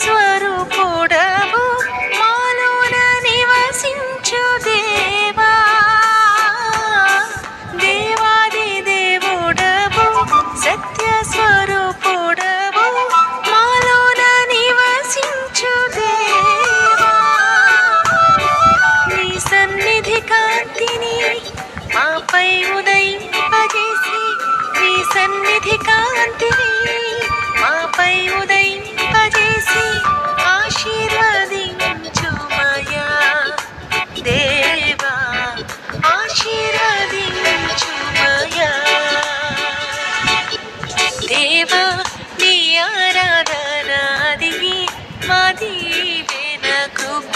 స్వరూపుడవు మాలోన నివసించు దేవా. దేవాది దేవుడవు సత్య స్వరూపుడవు మాలోన నివసించు దేవా. నీ సన్నిధి కాంతిని మాపై ఉదయింపజేసి నీ సన్నిధి కాంతిని దేవా నీ ఆరాధనాది మాది కృప